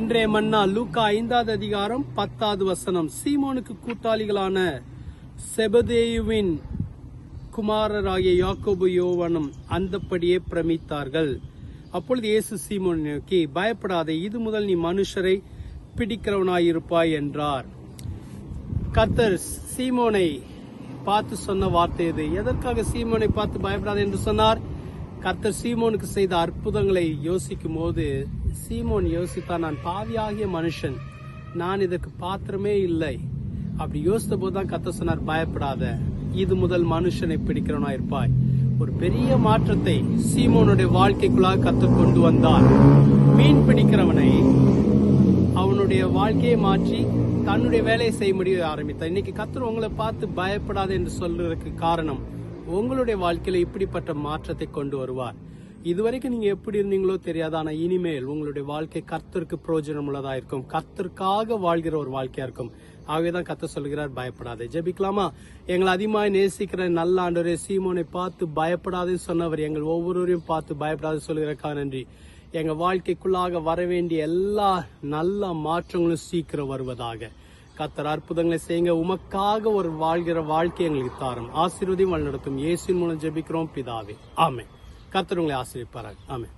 இன்றைய மன்னா லூக்கா ஐந்தாவது அதிகாரம் பத்தாவது வசனம். சீமோனுக்கு கூட்டாளிகளான செபதேயுவின் குமாரராகிய யாக்கோபு யோவனும் அந்தப்படியே பிரமித்தார்கள். அப்பொழுது இயேசு சீமோனை நோக்கி பயப்படாதே இது முதல் நீ மனுஷரை பிடிக்கிறவனாயிருப்பாய் என்றார். கத்தர் சீமோனை பார்த்து சொன்ன வார்த்தை இது. எதற்காக சீமோனை பார்த்து பயப்படாத என்று சொன்னார்? கர்த்தர் சீமோனுக்கு செய்த அற்புதங்களை யோசிக்கும் போது சீமோன் யோசித்தான் நான் பாவியாகிய மனுஷன். நான் இதற்கு பாத்திரமே இல்லை. அப்படி யோசித்த போதுதான் கர்த்தர் சொன்னார் பயப்படாத. இது முதல் மனுஷனை பிடிக்கிறவனா இருப்பாய். ஒரு பெரிய மாற்றத்தை சீமோனுடைய வாழ்க்கைக்குள்ளாக கத்து கொண்டு வந்தார். மீன் பிடிக்கிறவனை அவனுடைய வாழ்க்கையை மாற்றி தன்னுடைய வேலையை செய்ய முடிய ஆரம்பித்தார். இன்னைக்கு கத்தர் உங்களை பார்த்து பயப்படாது என்று சொல்றதுக்கு காரணம் உங்களுடைய வாழ்க்கையில இப்படிப்பட்ட மாற்றத்தை கொண்டு வருவார். இதுவரைக்கும் நீங்க எப்படி இருந்தீங்களோ தெரியாது ஆனா இனிமேல் உங்களுடைய வாழ்க்கை கர்த்தருக்கு பிரயோஜனம் உள்ளதா இருக்கும். கர்த்தருக்காக வாழ்கிற ஒரு வாழ்க்கையா இருக்கும். ஆகவேதான் கத்த சொல்கிறார் பயப்படாதே. ஜெபிக்கலாமா? எங்களை அதிகமாக நேசிக்கிற நல்ல ஆண்டவரே சீமோனை பார்த்து பயப்படாதுன்னு சொன்னவர் எங்கள் ஒவ்வொருவரையும் பார்த்து பயப்படாது சொல்கிறக்கா நன்றி. எங்க வாழ்க்கைக்குள்ளாக வர வேண்டிய எல்லா நல்ல மாற்றங்களும் சீக்கிரம் வருவதாக. கத்தர் அற்புதங்களை செய்யுங்க. உமக்காக ஒரு வாழ்கிற வாழ்க்கை எங்களுக்கு தாரும். ஆசீர்வதியும் வழிநடத்தும். இயேசுவின் மூலம் ஜெபிக்கிறோம் பிதாவே. ஆமே கத்தர் உங்களை ஆசீர்விப்பாராக. ஆமே